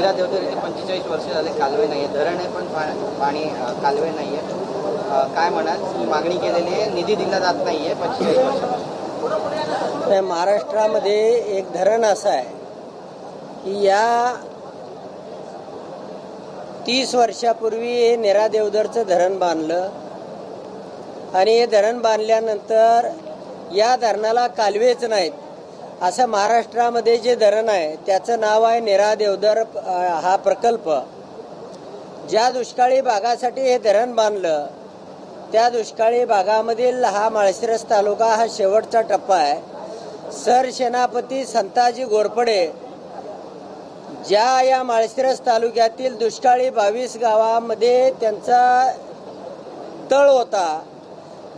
नीरा देवतर इथे पंचेचाळीस वर्ष झाले कालवे नाही आहे धरण आहे पण पाणी कालवे नाही आहे काय म्हणाल? ही मागणी केलेली आहे. निधी दिला जात नाही आहे पंचेचाळीस वर्ष महाराष्ट्रामध्ये एक धरण असं आहे की या तीस वर्षापूर्वी हे नेरा देवदरचं धरण बांधलं आणि हे धरण बांधल्यानंतर या धरणाला कालवेच नाहीत. असं महाराष्ट्रामध्ये जे धरण आहे त्याचं नाव आहे नेरा देवधर हा प्रकल्प. ज्या दुष्काळी भागासाठी हे धरण बांधलं त्या दुष्काळी भागामधील हा माळशिरस तालुका हा शेवटचा टप्पा आहे. सरसेनापती संताजी घोरपडे ज्या या माळशिरस तालुक्यातील दुष्काळी बावीस गावामध्ये त्यांचा तळ होता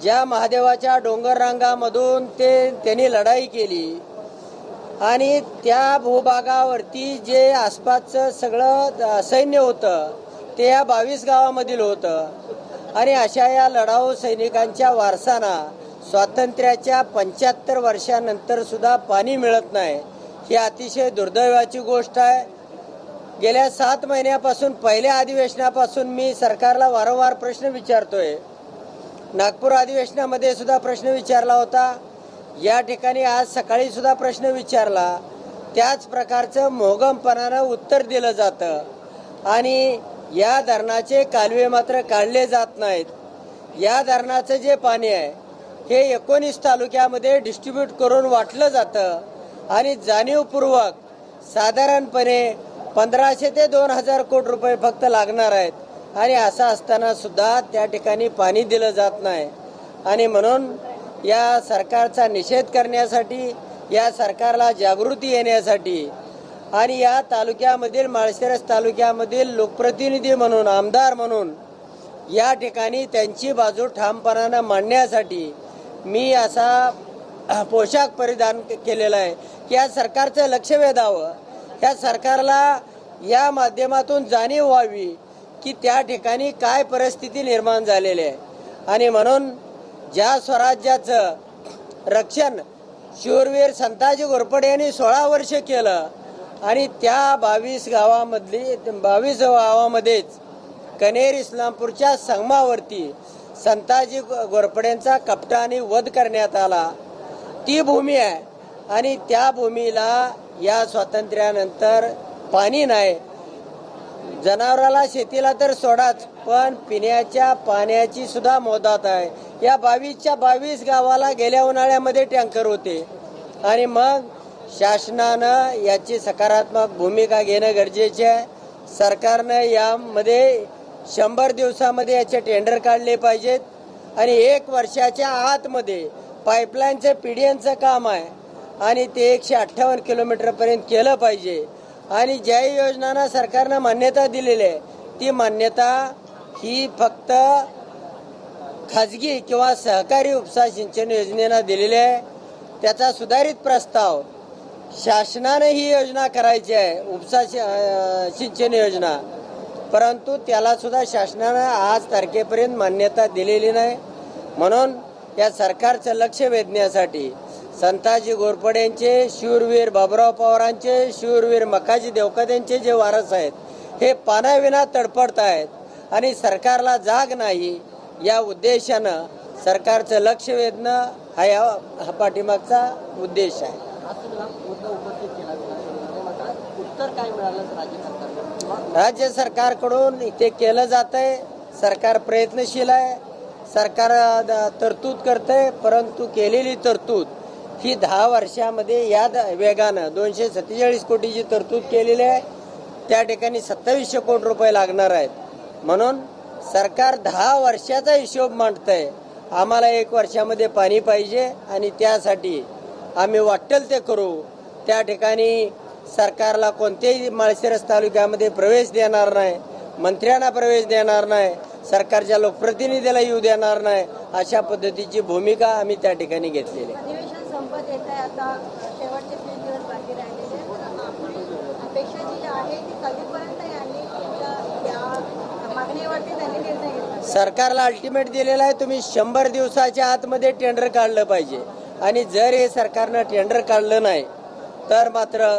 ज्या महादेवाच्या डोंगररांगामधून ते त्यांनी लढाई केली आणि त्या भूभागावरती जे आसपासचं सगळं सैन्य होतं ते या बावीस गावामधील होतं. आणि अशा या लढाऊ सैनिकांच्या वारसांना स्वातंत्र्याच्या पंच्याहत्तर वर्षानंतर सुद्धा पाणी मिळत नाही. ही अतिशय दुर्दैवाची गोष्ट आहे. गेल्या सात महिन्यापासून पहिल्या अधिवेशनापासून मी सरकारला वारंवार प्रश्न विचारतोय. नागपूर अधिवेशनामध्ये सुद्धा प्रश्न विचारला होता. या ठिकाणी आज सकाळी सुद्धा प्रश्न विचारला. त्याच प्रकारचं मोहगमपणानं उत्तर दिलं जातं. आणि या धरणाचे कालवे मात्र काढले जात नाहीत. या धरणाचं जे पाणी आहे हे एकोणीस तालुक्यामध्ये डिस्ट्रीब्यूट करून वाटलं जातं. आणि जाणीवपूर्वक साधारणपणे पंधराशे ते दोन हजार कोटी रुपये फक्त लागणार आहेत. आणि असं असताना सुद्धा त्या ठिकाणी पाणी दिलं जात नाही. आणि म्हणून या सरकारचा निषेध करण्यासाठी या सरकारला जागृती येण्यासाठी आणि या तालुक्यामधील माळशिरस तालुक्यामधील लोकप्रतिनिधी म्हणून आमदार म्हणून या ठिकाणी त्यांची बाजू ठामपणानं मांडण्यासाठी मी असा पोशाख परिधान केलेला आहे की या सरकारचं लक्ष वेधावं. या सरकारला या माध्यमातून जाणीव व्हावी की त्या ठिकाणी काय परिस्थिती निर्माण झालेली आहे. आणि म्हणून ज्या स्वराज्याचं रक्षण शूरवीर संताजी घोरपडे यांनी सोळा वर्ष केलं आणि त्या बावीस गावामधली बावीस गावामध्येच कनेर इस्लामपूरच्या संगमावरती संताजी घोरपड्यांचा कपटाने वध करण्यात आला. ती भूमी आहे आणि त्या भूमीला या स्वातंत्र्यानंतर पाणी नाही. जनावराला शेतीला तर सोडाच पण पिण्याच्या पाण्याची सुद्धा मोदात आहे. या बावीसच्या बावीस गावाला गेल्या उन्हाळ्यामध्ये टँकर होते. आणि मग शासनानं याची सकारात्मक भूमिका घेणं गरजेचे आहे. सरकारनं यामध्ये शंभर दिवसामध्ये याचे टेंडर काढले पाहिजेत. आणि एक वर्षाच्या आतमध्ये पाईपलाईनचं पीडीएनचं काम आहे. आणि ते एकशे अठ्ठावन्न किलोमीटरपर्यंत केलं पाहिजे. आणि ज्या योजनांना सरकारनं मान्यता दिलेली आहे ती मान्यता ही फक्त खाजगी किंवा सहकारी उपसा सिंचन योजनेनं दिलेली आहे. त्याचा सुधारित प्रस्ताव शासनाने ही योजना करायची आहे उपसा सिंचन योजना. परंतु त्याला सुद्धा शासनानं आज तारखेपर्यंत मान्यता दिलेली नाही. म्हणून या सरकारचं लक्ष वेधण्यासाठी संताजी घोरपड्यांचे शूरवीर बाबुराव पवारांचे शूरवीर मकाजी देवकद्यांचे जे वारस आहेत हे पाण्याविना तडपडत आहेत. आणि सरकारला जाग नाही. या उद्देशानं सरकारचं लक्ष वेधणं हा या हा पाठीमागचा उद्देश आहे. मिळालं राज्य सरकारकडून? ते केलं जात आहे सरकार प्रयत्नशील आहे सरकार तरतूद करतंय परंतु केलेली तरतूद ही दहा वर्षामध्ये या वेगानं दोनशे सत्तेचाळीस कोटीची तरतूद केलेली आहे. त्या ठिकाणी सत्तावीसशे कोटी रुपये लागणार आहेत. म्हणून सरकार दहा वर्षाचा हिशोब मांडतंय. आम्हाला एक वर्षामध्ये पाणी पाहिजे आणि त्यासाठी आम्ही वाटेल ते करू. त्या ठिकाणी सरकारला कोणत्याही माळशिरस तालुक्यामध्ये प्रवेश देणार नाही मंत्र्यांना प्रवेश देणार नाही सरकारच्या लोकप्रतिनिधीला येऊ देणार नाही अशा पद्धतीची भूमिका आम्ही त्या ठिकाणी घेतलेली. आहे सरकारला अल्टिमेट दिलेला आहे तुम्ही शंभर दिवसाच्या आतमध्ये टेंडर काढलं पाहिजे. आणि जर हे सरकारनं टेंडर काढलं नाही तर मात्र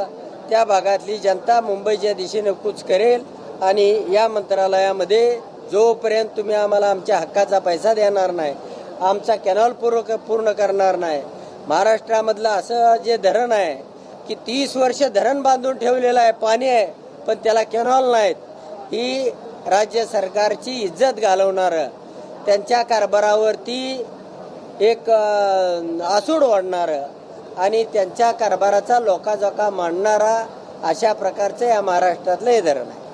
त्या भागातली जनता मुंबईच्या दिशेने कूच करेल. आणि या मंत्रालयामध्ये जोपर्यंत तुम्ही आम्हाला आमच्या हक्काचा पैसा देणार नाही आमचा कॅनॉल पूर्ण पूर्ण करणार नाही महाराष्ट्रामधलं असं जे धरण आहे की तीस वर्ष धरण बांधून ठेवलेलं आहे पाणी आहे पण त्याला कॅनॉल नाहीत ही राज्य सरकारची इज्जत घालवणारं. त्यांच्या कारभारावरती एक आसूड वाढणारं आणि त्यांच्या कारभाराचा लोकाजोका मांडणारा अशा प्रकारचं या महाराष्ट्रातलं हे धरण आहे.